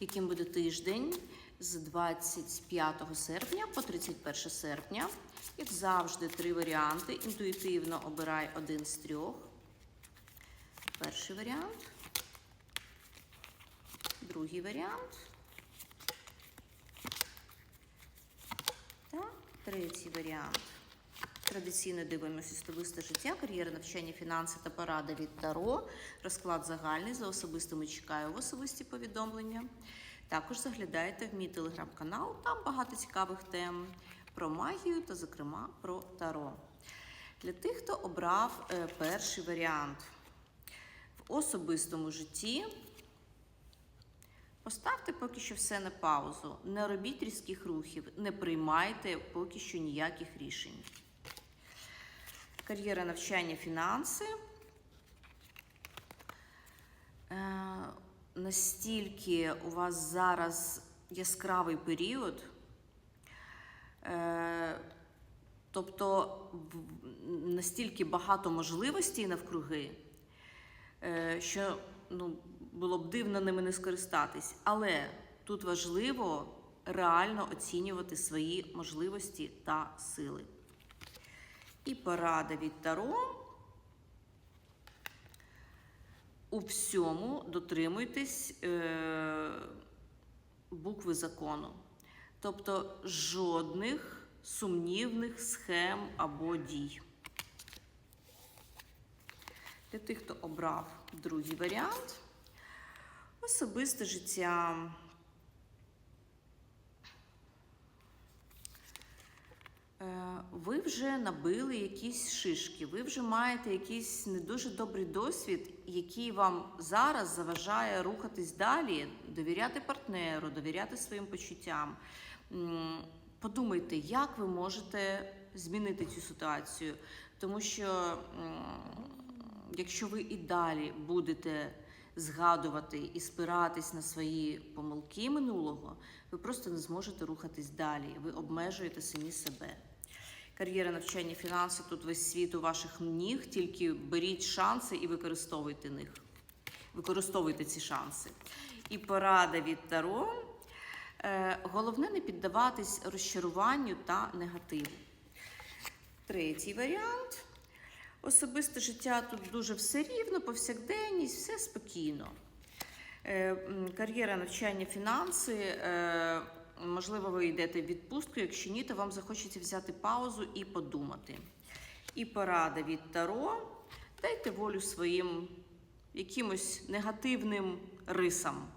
яким буде тиждень з 25 серпня по 31 серпня. Як завжди, три варіанти. Інтуїтивно обирай один з трьох. Перший варіант. Другий варіант. Та третій варіант. Традиційно дивимося особисте життя, кар'єра, навчання, фінанси та порада від Таро. Розклад загальний за особистими чекаю в особисті повідомлення. Також заглядайте в мій телеграм-канал, там багато цікавих тем про магію та, зокрема, про Таро. Для тих, хто обрав е, перший варіант в особистому житті. Поставте поки що все на паузу. Не робіть різких рухів, не приймайте поки що ніяких рішень. Кар'єра навчання, фінанси. Е, настільки у вас зараз яскравий період. Е, тобто настільки багато можливостей навкруги, е, що ну, було б дивно ними не скористатись. Але тут важливо реально оцінювати свої можливості та сили. І порада від Таро. У всьому дотримуйтесь е, букви закону. Тобто жодних сумнівних схем або дій. Для тих, хто обрав другий варіант, особисте життя. Ви вже набили якісь шишки, ви вже маєте якийсь не дуже добрий досвід, який вам зараз заважає рухатись далі, довіряти партнеру, довіряти своїм почуттям. Подумайте, як ви можете змінити цю ситуацію, тому що якщо ви і далі будете згадувати і спиратись на свої помилки минулого, ви просто не зможете рухатись далі. Ви обмежуєте самі себе. Кар'єра навчання фінанси тут весь світ у ваших ніг, тільки беріть шанси і використовуйте них. Використовуйте ці шанси. І порада від Таро. Е, Головне не піддаватись розчаруванню та негативу. Третій варіант. Особисте життя тут дуже все рівно, повсякденність, все спокійно. Е, Кар'єра, навчання, фінанси. Можливо, ви йдете в відпустку. Якщо ні, то вам захочеться взяти паузу і подумати. І порада від Таро. Дайте волю своїм якимось негативним рисам.